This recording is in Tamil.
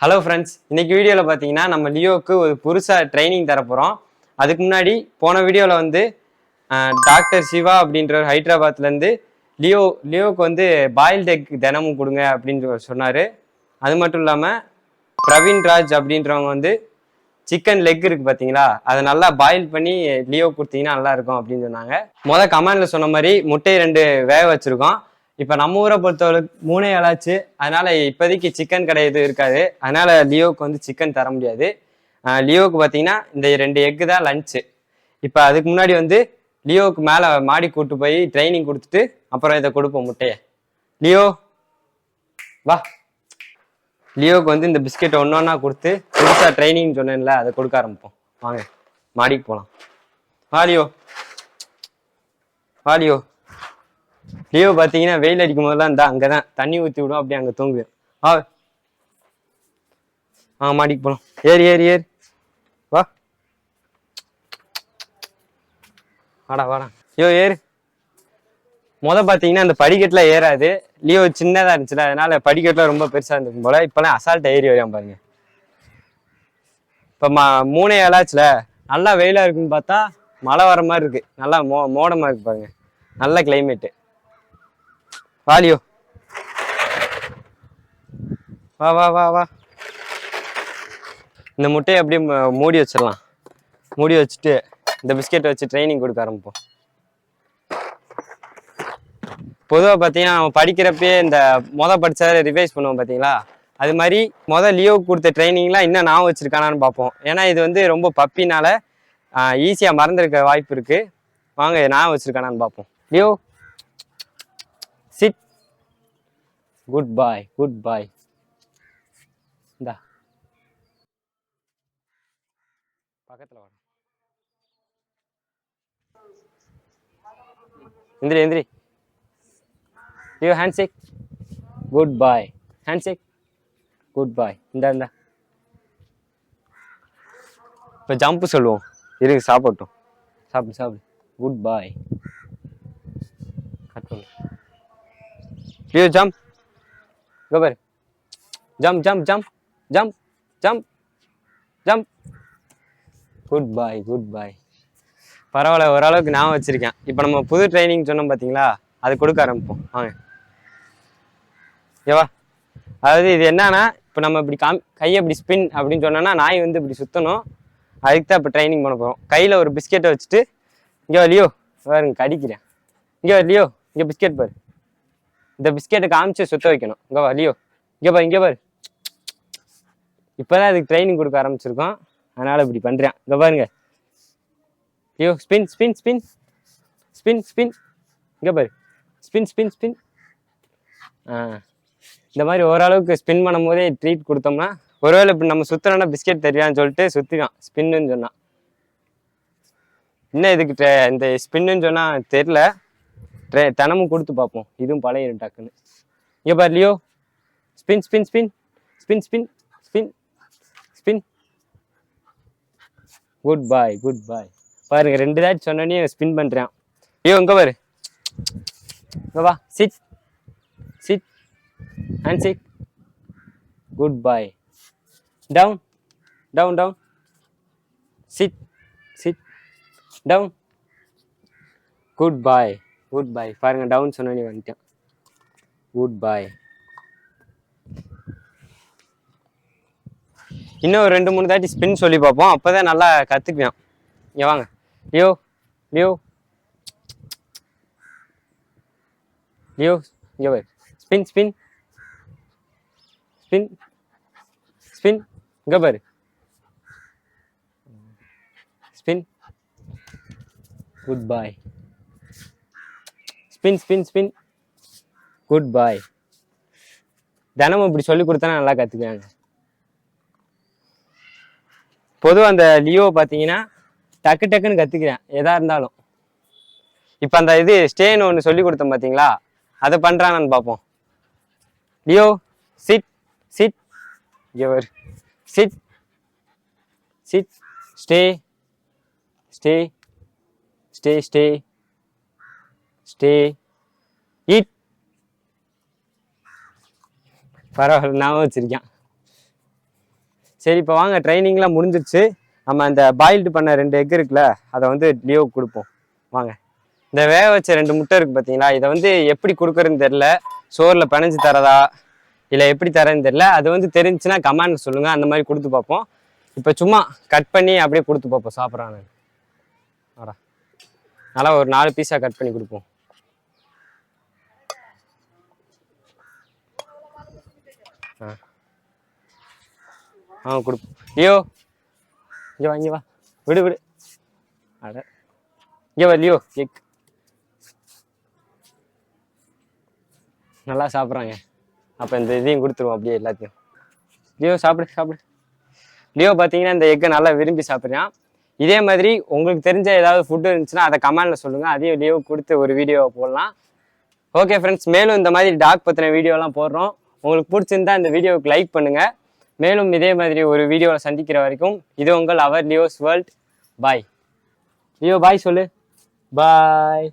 ஹலோ ஃப்ரெண்ட்ஸ் இன்னைக்கு வீடியோவில் பார்த்தீங்கன்னா நம்ம லியோவுக்கு ஒரு புதுசாக ட்ரைனிங் தரப்போகிறோம் அதுக்கு முன்னாடி போன வீடியோவில் வந்து டாக்டர் சிவா அப்படின்ற ஹைதராபாத்லேருந்து லியோ லியோவுக்கு வந்து பாயில் டெக் தினமும் கொடுங்க அப்படின்னு சொன்னார். அது மட்டும் இல்லாமல் பிரவீன் ராஜ் அப்படின்றவங்க வந்து சிக்கன் லெக் இருக்கு பார்த்தீங்களா அதை நல்லா பாயில் பண்ணி லியோ கொடுத்தீங்கன்னா நல்லா இருக்கும் அப்படின்னு சொன்னாங்க. முதல் கமெண்ட்ல சொன்ன மாதிரி முட்டையை ரெண்டு வேக வச்சுருக்கோம். இப்போ நம்ம ஊரை பொறுத்தவரைக்கு மூணே ஏழாச்சு அதனால இப்போதைக்கு சிக்கன் கடை எதுவும் இருக்காது. அதனால லியோவுக்கு வந்து சிக்கன் தர முடியாது. லியோவுக்கு பார்த்தீங்கன்னா இந்த ரெண்டு எக்கு தான் லஞ்சு இப்போ அதுக்கு முன்னாடி வந்து லியோவுக்கு மேலே மாடி கூட்டு போய் ட்ரைனிங் கொடுத்துட்டு அப்புறம் இதை கொடுப்போம் முட்டையை. லியோ வா. லியோவுக்கு வந்து இந்த பிஸ்கெட்டை ஒன்று ஒன்றா கொடுத்து புதுசாக ட்ரைனிங் சொன்னேன்ல அதை கொடுக்க ஆரம்பிப்போம். வாங்க மாடிக்கு போகலாம் வாலியோ லியோ. லீவ் பார்த்தீங்கன்னா வெயில் அடிக்கும் போதெல்லாம் இருந்தா அங்கே தான் தண்ணி ஊற்றி விடும் அப்படியே அங்கே தூங்குவேன் ஆ ஆ மாடிக்கு போகலாம் ஏறி ஏறி ஏறி. வா. வாடா வாடா. ஐயோ ஏறு. முத பார்த்தீங்கன்னா அந்த படிக்கட்டில் ஏறாது. லீவ் சின்னதா இருந்துச்சுல அதனால படிக்கட்டில் ரொம்ப பெருசா இருந்திருக்கும் போல. இப்போலாம் அசால்ட் ஏறி வரையான் பாருங்க. இப்போ மா மூணே ஏழாச்சுல நல்லா வெயிலா இருக்குன்னு பார்த்தா மழை வர மாதிரி இருக்கு. நல்லா மோ மோடமா இருக்கு பாருங்க. நல்ல கிளைமேட்டு வாலியோ வா வா வா வா. இந்த முட்டையை அப்படியே மூடி வச்சிடலாம். மூடி வச்சுட்டு இந்த பிஸ்கெட்டை வச்சு ட்ரைனிங் கொடுக்க ஆரம்பிப்போம். பொதுவாக பார்த்தீங்கன்னா அவன் படிக்கிறப்பே இந்த மொதல் படிச்சாலே ரிவைஸ் பண்ணுவோம் பார்த்தீங்களா? அது மாதிரி மொதல் லியோ கொடுத்த ட்ரைனிங்லாம் இன்னும் நான் வச்சுருக்கானான்னு பார்ப்போம். ஏன்னா இது வந்து ரொம்ப பப்பினால் ஈஸியாக மறந்துருக்க வாய்ப்பு இருக்குது வாங்க நான் வச்சுருக்கானான்னு பார்ப்போம். Leo good boy good boy இந்தா. பக்கத்தில் வாடா. எந்திரி எந்திரி. You hand shake good boy hand shake good boy இந்தா இந்தா. இப்போ ஜம்ப் சொல்லுவோம். இருக்கு சாப்பிட்டோம் சாப்பிடு சாப்பிடு. குட் பாய் கட் பண்ணு. யூ ஜம்ப் கோ பாரு jump jump jump jump jump jump good boy good boy பரவாயில்ல ஓரளவுக்கு நான் வச்சிருக்கேன். இப்போ நம்ம புது ட்ரைனிங் சொன்னோம் பார்த்தீங்களா அது கொடுக்க ஆரம்பிப்போம். வாங்க. ஏவா. அதாவது இது என்னன்னா இப்போ நம்ம இப்படி காம் கையை இப்படி ஸ்பின் அப்படின்னு சொன்னோன்னா நாய் வந்து இப்படி சுற்றணும் அதுக்கு தான் இப்போ ட்ரைனிங் பண்ண போகிறோம் கையில் ஒரு பிஸ்கெட்டை வச்சுட்டு இங்கே லியோ. பாருங்க கடிக்கிறேன். இங்கே லியோ. இங்கே பிஸ்கெட் பாரு. இந்த பிஸ்கெட்டை காமிச்சு சுத்த வைக்கணும். இங்கே வா லியோ. இங்கே பாரு இங்கே பாரு. இப்போதான் அதுக்கு ட்ரைனிங் கொடுக்க ஆரம்பிச்சிருக்கோம். அதனால் இப்படி பண்ணுறேன் இங்கே பாருங்க. Leo spin spin spin spin spin இங்கே பாரு. ஸ்பின் ஸ்பின் ஸ்பின் ஆ. இந்த மாதிரி ஓரளவுக்கு ஸ்பின் பண்ணும் போதே ட்ரீட் கொடுத்தோம்னா ஒருவேளை இப்படி நம்ம சுத்துறோம்னா பிஸ்கெட் தெரியான்னு சொல்லிட்டு சுற்றிக்கான் ஸ்பின்னு சொன்னான் இன்னும் இதுக்கு இந்த ஸ்பின்னு சொன்னால் தெரில ட்ரே தினமும் கொடுத்து பார்ப்போம். இதுவும் பழைய டக்குன்னு. இங்கே பாரு Leo. Spin spin spin spin spin spin spin good boy good boy பாருங்க ரெண்டு தாட்டி சொன்னோடனே ஸ்பின் பண்ணுறேன் ஐயோ இங்கே பாரு. இங்கே வா sit sit and sick good boy down down down sit sit down good boy good boy பாருங்க டவுன் சொன்னோன்னே வந்துட்டேன். குட் பாய் இன்னும் ஒரு ரெண்டு மூணு தாட்டி ஸ்பின் சொல்லி பார்ப்போம். அப்பதான் நல்லா கற்றுக்குவேன் இங்கே வாங்க. Leo Leo. லியோ இங்கே பாரு. ஸ்பின் ஸ்பின் ஸ்பின் ஸ்பின் இங்கே பாரு. Spin good boy spin spin spin good boy தினமும் இப்படி சொல்லி கொடுத்தா நல்லா கற்றுக்குவாங்க பொதுவாக அந்த லியோ பார்த்தீங்கன்னா டக்கு டக்குன்னு கற்றுக்கிறேன் எதா இருந்தாலும். இப்போ அந்த இது ஸ்டேன்னு ஒன்று சொல்லி கொடுத்தோம் பார்த்தீங்களா? அதை பண்ணுறான்னு பார்ப்போம். Leo sit sit ever sit sit stay stay stay stay stay. Eat. பரவாயில்ல நான் வச்சுருக்கேன். சரி இப்போ வாங்க ட்ரைனிங்லாம் முடிஞ்சிருச்சு. நம்ம அந்த பாயில்டு பண்ண ரெண்டு எக் இருக்குல்ல அதை வந்து லியோவுக்கு கொடுப்போம். வாங்க. இந்த வேக வச்ச ரெண்டு முட்டை இருக்குது பார்த்தீங்களா இதை வந்து எப்படி கொடுக்குறதுன்னு தெரில சோறில் பிணைஞ்சு தரதா இல்லை எப்படி தரேன்னு தெரில அது வந்து தெரிஞ்சுன்னா கமாண்ட் சொல்லுங்கள் அந்த மாதிரி கொடுத்து பார்ப்போம். இப்போ சும்மா கட் பண்ணி அப்படியே கொடுத்து பார்ப்போம் சாப்பிட்றான்னு வரா நல்லா ஒரு நாலு பீஸாக கட் பண்ணி கொடுப்போம். ஆ. ஆ கொடு. லியோ இங்கே வா இங்கே வா. விடு விடு. அட. இங்கே வா லியோ எக் நல்லா சாப்பிட்றாங்க. அப்போ இந்த இதையும் கொடுத்துருவோம் அப்படியே எல்லாத்தையும். லியோ சாப்பிடு சாப்பிடு. லியோ பார்த்தீங்கன்னா இந்த எக்கை நல்லா விரும்பி சாப்பிட்றான். இதே மாதிரி உங்களுக்கு தெரிஞ்ச ஏதாவது ஃபுட்டு இருந்துச்சுன்னா அதை கமெண்டில் சொல்லுங்கள் அதையும் லியோ கொடுத்து ஒரு வீடியோவை போடலாம். ஓகே ஃப்ரெண்ட்ஸ் மேலும் இந்த மாதிரி டாக் பற்றின வீடியோலாம் போடுறோம். உங்களுக்கு பிடிச்சிருந்தா இந்த வீடியோவுக்கு லைக் பண்ணுங்கள் மேலும் இதே மாதிரி ஒரு வீடியோவில் சந்திக்கிற வரைக்கும் இது உங்கள் அவர் லியோஸ் வேர்ல்ட். பாய் லியோ பாய் சொல்லு. பாய்